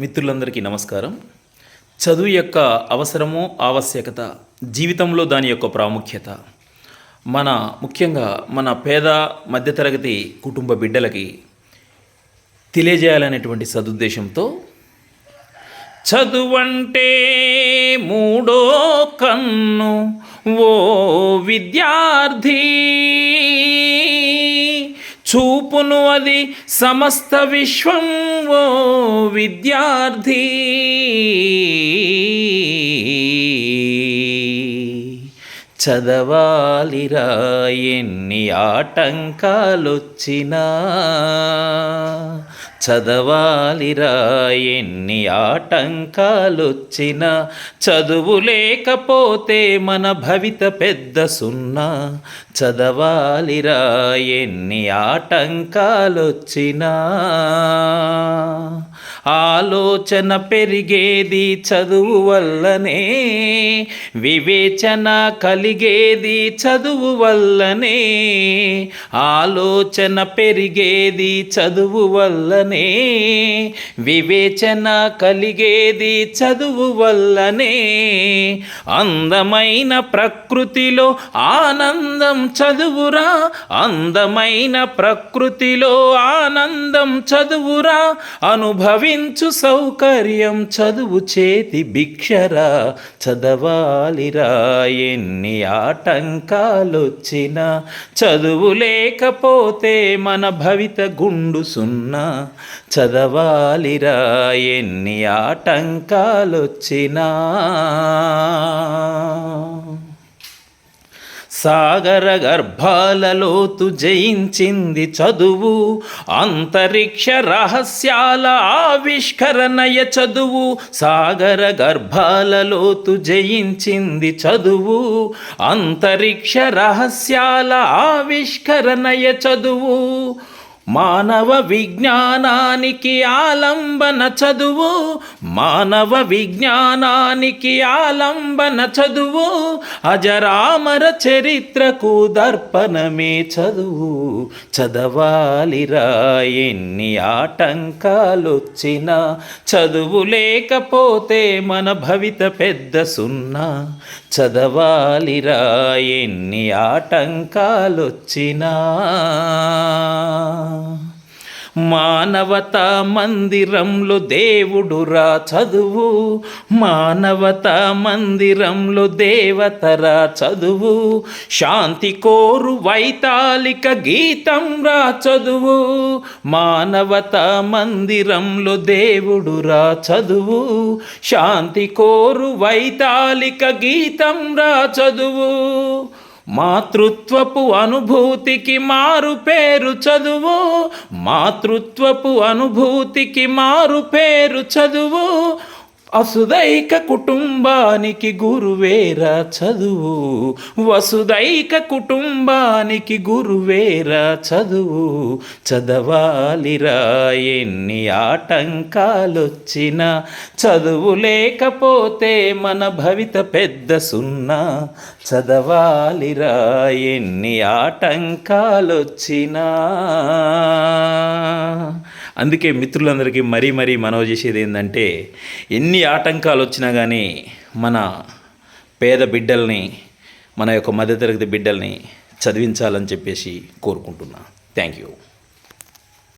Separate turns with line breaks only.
మిత్రులందరికీ నమస్కారం. చదువు యొక్క అవసరము ఆవశ్యకత జీవితంలో దాని యొక్క ప్రాముఖ్యత. మన ముఖ్యంగా మన పేద మధ్యతరగతి కుటుంబ బిడ్డలకి తెలియజేయాలనేటువంటి సదుద్దేశంతో చదువంటే మూడో కన్ను ఓ విద్యార్థి. చూపును అది సమస్త విశ్వం ఓ విద్యార్థి. చదవాలిరా ఎన్ని ఆటంకాలొచ్చినా. చదవాలిరా ఎన్ని ఆటంకాలొచ్చినా. చదువు లేకపోతే మన భవిత పెద్ద సున్నా. చదవాలిరా ఎన్ని ఆటంకాలొచ్చినా. ఆలోచన పెరిగేది చదువు వల్లనే వివేచన కలిగేది చదువు వల్లనే ఆలోచన పెరిగేది చదువు వల్లనే వివేచన కలిగేది చదువు వల్లనే. అందమైన ప్రకృతిలో ఆనందం చదువురా అందమైన ప్రకృతిలో ఆనందం చదువురా అనుభవి అనుభవించు సౌకర్యం చదువు చేతి భిక్షరా చదవాలిరా ఎన్ని ఆటంకాలొచ్చినా. చదువు లేకపోతే మన భవిత గుండు సున్నా. చదవాలిరా ఎన్ని ఆటంకాలొచ్చినా. సాగర గర్భాలలోతు జయించింది చదువు. అంతరిక్ష రహస్యాల ఆవిష్కరణయ చదువు. సాగర గర్భాలలోతు జయించింది చదువు. అంతరిక్ష రహస్యాల ఆవిష్కరణయ చదువు. మానవ విజ్ఞానానికి ఆలంబన చదువు మానవ విజ్ఞానానికి ఆలంబన చదువు అజరామర చరిత్రకు దర్పణమే చదువు. చదవాలిరా ఎన్ని ఆటంకాలొచ్చినా. చదువు లేకపోతే మన భవిత పెద్ద సున్నా. చదవాలిరా ఎన్ని ఆటంకాలొచ్చినా. మానవత మందిరంలో దేవుడురా చదువు. మానవత మందిరంలో దేవతరా చదువు. శాంతి కోరు వైతాళిక గీతం రా చదువు. మానవత మందిరంలో దేవుడురా చదువు. శాంతి కోరు వైతాళిక గీతం రా చదువు. మాతృత్వపు అనుభూతికి మారు పేరు చదువు. మాతృత్వపు అనుభూతికి మారు పేరు చదువు. అసుదైక కుటుంబానికి గురువేరా చదువు. వసుదైక కుటుంబానికి గురువేరా చదువు. చదవాలిరా ఎన్ని ఆటంకాలొచ్చినా. చదువు లేకపోతే మన భవిత పెద్ద సున్నా. చదవాలిరా ఎన్ని ఆటంకాలొచ్చినా. అందుకే మిత్రులందరికీ మరీ మరీ మనవి చేసేది ఏంటంటే ఎన్ని ఆటంకాలు వచ్చినా కానీ మన పేద బిడ్డల్ని మన యొక్క మధ్యతరగతి బిడ్డల్ని చదివించాలని చెప్పేసి కోరుకుంటున్నా. Thank you